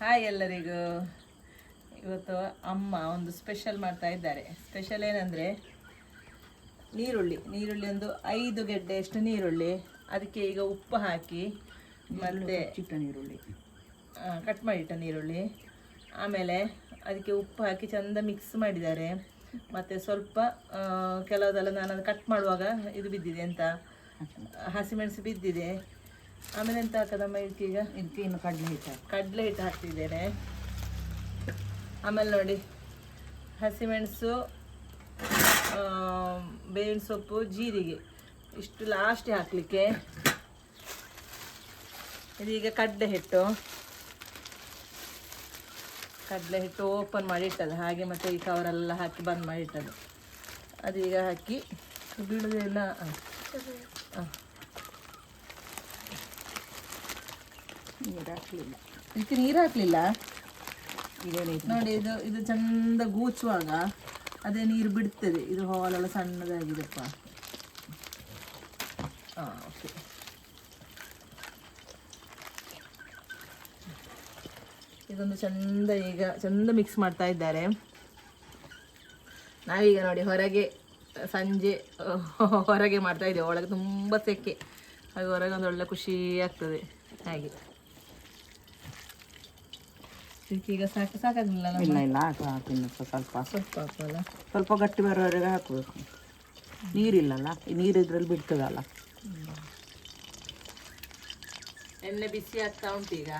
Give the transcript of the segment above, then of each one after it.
Hi ಎಲ್ಲರಿಗೂ. ಇವತ್ತು ಅಮ್ಮ ಒಂದು ಸ್ಪೆಷಲ್ ಮಾಡ್ತಾ ಇದ್ದಾರೆ. ಸ್ಪೆಷಲ್ ಏನಂದರೆ ನೀರುಳ್ಳಿ. ನೀರುಳ್ಳಿ ಒಂದು ಐದು ಗೆಡ್ಡೆಯಷ್ಟು ನೀರುಳ್ಳಿ. ಅದಕ್ಕೆ ಈಗ ಉಪ್ಪು ಹಾಕಿ ಮತ್ತೆ ಚಿಟ್ಟ ನೀರುಳ್ಳಿ. ಕಟ್ ಮಾಡಿಟ್ಟ ನೀರುಳ್ಳಿ. ಆಮೇಲೆ ಅದಕ್ಕೆ ಉಪ್ಪು ಹಾಕಿ ಚೆಂದ ಮಿಕ್ಸ್ ಮಾಡಿದ್ದಾರೆ. ಮತ್ತು ಸ್ವಲ್ಪ ಕೆಲವದೆಲ್ಲ ನಾನು ಅದು ಕಟ್ ಮಾಡುವಾಗ ಇದು ಬಿದ್ದಿದೆ ಅಂತ. ಹಸಿಮೆಣಸು ಬಿದ್ದಿದೆ. ಆಮೇಲೆ ಎಂತ ಹಾಕದಮ್ಮ ಈಗ? ಇದಕ್ಕೆ ಇನ್ನು ಕಡಲೆ ಹಿಟ್ಟು ಕಡಲೆ ಹಿಟ್ಟು ಹಾಕ್ತಿದ್ದೇನೆ. ಆಮೇಲೆ ನೋಡಿ ಹಸಿಮೆಣಸು ಬೇವಿನ ಸೊಪ್ಪು ಜೀರಿಗೆ. ಇಷ್ಟು ಲಾಸ್ಟಿಗೆ ಹಾಕಲಿಕ್ಕೆ. ಇದೀಗ ಕಡಲೆ ಹಿಟ್ಟು. ಕಡಲೆ ಹಿಟ್ಟು ಓಪನ್ ಮಾಡಿ ಇಟ್ಟದ್ದು ಹಾಗೆ ಮತ್ತೆ ಈ ಕವರೆಲ್ಲ ಹಾಕಿ ಬಂದ್ ಮಾಡಿ ಇಟ್ಟದ್ದು. ಅದೀಗ ಹಾಕಿ ಬೀಳುವುದಿಲ್ಲ ನೀರು ಹಾಕಲಿಲ್ಲ. ಇದಕ್ಕೆ ನೀರು ಹಾಕಲಿಲ್ಲ? ನೋಡಿ ಇದು ಇದು ಚಂದ ಗೂಚುವಾಗ ಅದೇ ನೀರು ಬಿಡ್ತದೆ. ಇದು ಹಾಲೆಲ್ಲ ಸಣ್ಣದಾಗಿದೆಪ್ಪ. ಹಾಂ ಓಕೆ ಇದೊಂದು ಚಂದ ಈಗ ಚಂದ ಮಿಕ್ಸ್ ಮಾಡ್ತಾ ಇದ್ದಾರೆ. ನಾವೀಗ ನೋಡಿ ಹೊರಗೆ ಸಂಜೆ ಹೊರಗೆ ಮಾಡ್ತಾ ಇದ್ದೇವೆ. ಒಳಗೆ ತುಂಬ ಸೆಕೆ. ಹಾಗೆ ಹೊರಗೆ ಒಂದು ಒಳ್ಳೆ ಖುಷಿ ಆಗ್ತದೆ. ಹಾಗೆ. ಇದಕ್ಕೀಗ ಸಾಕು ಸಾಕಾಗಲಿಲ್ಲ ಇಲ್ಲ ಇಲ್ಲ ಹಾಕು ಹಾಕು ಇನ್ನು ಸ್ವಲ್ಪ ಸ್ವಲ್ಪ ಹಾಕಲ್ಲ ಸ್ವಲ್ಪ ಗಟ್ಟಿ ಬರೋವರೆಗೆ ಹಾಕಬೇಕು. ನೀರಿಲ್ಲಲ್ಲ ನೀರಿದ್ರಲ್ಲಿ ನೀರು ಇದ್ರಲ್ಲಿ ಬಿಡ್ತದಲ್ಲ. ಎಣ್ಣೆ ಬಿಸಿ ಆಗ್ತಾ ಉಂಟು ಈಗ.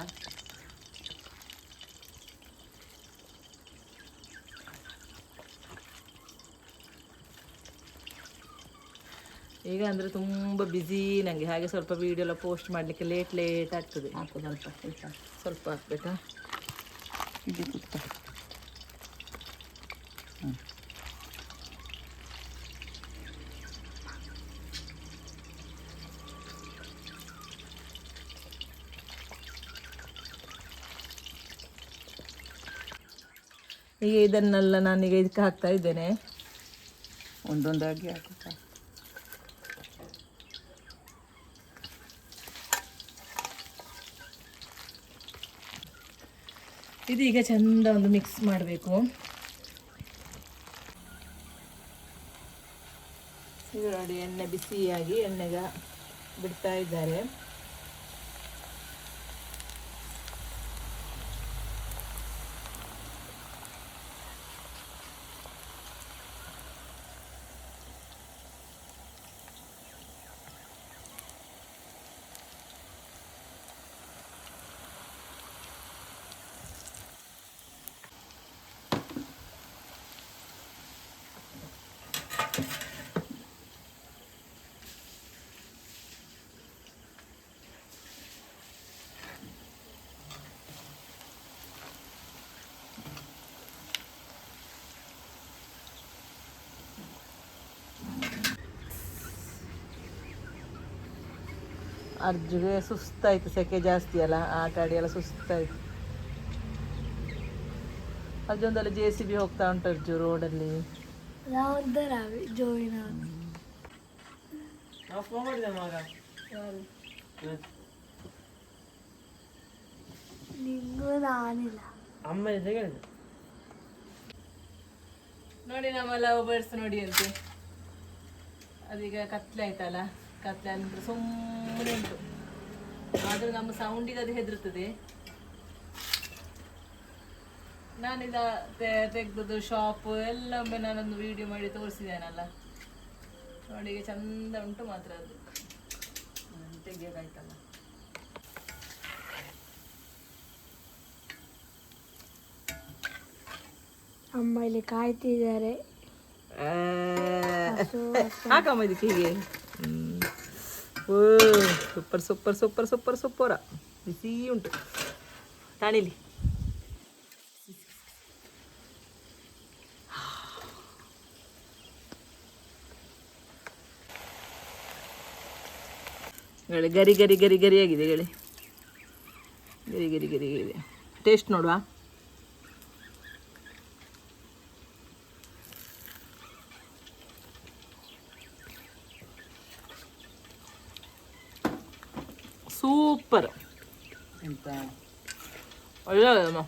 ಈಗ ಅಂದರೆ ತುಂಬ ಬ್ಯುಸಿ ನನಗೆ ಹಾಗೆ ಸ್ವಲ್ಪ ವಿಡಿಯೋ ಎಲ್ಲ ಪೋಸ್ಟ್ ಮಾಡಲಿಕ್ಕೆ ಲೇಟ್ ಲೇಟ್ ಆಗ್ತದೆ. ಹಾಕು ಸ್ವಲ್ಪ ಸ್ವಲ್ಪ ಸ್ವಲ್ಪ ಹಾಕ್ಬೇಕಾ? ಇದು ತುಪ್ಪ ಈಗ ಇದನ್ನೆಲ್ಲ ನಾನೀಗ ಇದಕ್ಕೆ ಹಾಕ್ತಾ ಇದ್ದೇನೆ. ಒಂದೊಂದಾಗಿ ಹಾಕು ಇದೀಗ ಚಂದ ಒಂದು ಮಿಕ್ಸ್ ಮಾಡಬೇಕು. ಈಗ ಎಣ್ಣೆ ಬಿಸಿಯಾಗಿ ಎಣ್ಣೆಗ ಬಿಡ್ತಾ ಇದ್ದಾರೆ. ಅರ್ಜುಗೆ ಸುಸ್ತಾಯ್ತು ಸೆಕೆ ಜಾಸ್ತಿ ಅಲ್ಲ ಆಟ ಆಡಿ ಎಲ್ಲ ಸುಸ್ತಾಯ್ತು. ಅರ್ಜುನ್ದಲ್ಲಿ ಜೆ ಸಿ ಬಿ ಹೋಗ್ತಾ ಉಂಟು ಅರ್ಜು ರೋಡಲ್ಲಿ ನೋಡಿ ನಮ್ಮ ಲವ್ ಬರ್ಡ್ಸ್ ನೋಡಿ ಅಂತೆ. ಅದೀಗ ಕತ್ಲೆ ಆಯ್ತಲ್ಲ ಕತ್ಲೆ ಅಂದ್ರೆ ಸುಮ್ಮನೆ ಉಂಟು ಆದ್ರೂ ನಮ್ಮ ಸೌಂಡಿಗೆ ಅದು ಹೆದರುತ್ತದೆ ನಾನಿದ ತೆಗ್ದದ್ದು ಶಾಪ್ ಎಲ್ಲ ಒಮ್ಮೆ ನಾನೊಂದು ವಿಡಿಯೋ ಮಾಡಿ ತೋರಿಸಿದ್ದೇನಲ್ಲ ನೋಡಿ ಈಗ ಚಂದ ಉಂಟು ಮಾತ್ರ ಅದು ತೆಗಿಯೋಕ್ಕಾಯ್ತಲ್ಲ ಅಮ್ಮ ಇಲ್ಲಿ ಕಾಯ್ತಿದ್ದಾರೆ ಹಾಕಮ್ಮ ಇದಕ್ಕೆ ಹೀಗೆ ಓ super super super super, super. ಬಿಸಿ ಉಂಟು. ತಾಣಿಲಿ ಗರಿ ಗರಿ ಗರಿ, ಗರಿಯಾಗಿದೆ ಗಳಿ. ಗರಿ ಗರಿ ಗರಿ ಗರಿ ಟೇಸ್ಟ್ ನೋಡುವ. ಸೂಪರ್ ಎಂತ ಒಳ್ಳೆಯದಮ್ಮ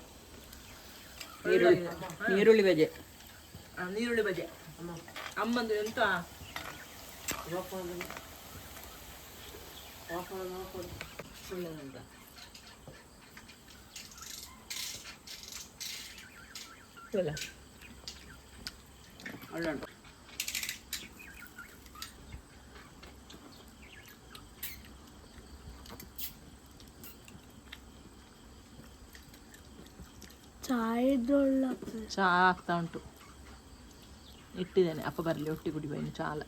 ಈರುಳ್ಳಿ ಈರುಳ್ಳಿ ಬಜೆ ನೀರುಳ್ಳಿ ಬಜೆ ಅಮ್ಮಂದು ಎಂತ ಇಲ್ಲ ಒಳ್ಳೆ ಉಂಟು ಚಾಯದೊಳ್ಳ ಚಹಾ ಆಗ್ತಾ ಉಂಟು ಇಟ್ಟಿದ್ದೇನೆ ಅಪ್ಪ ಬರಲಿ ಒಟ್ಟಿ ಕುಡಿಬ ಇನ್ನು ಚಾಲ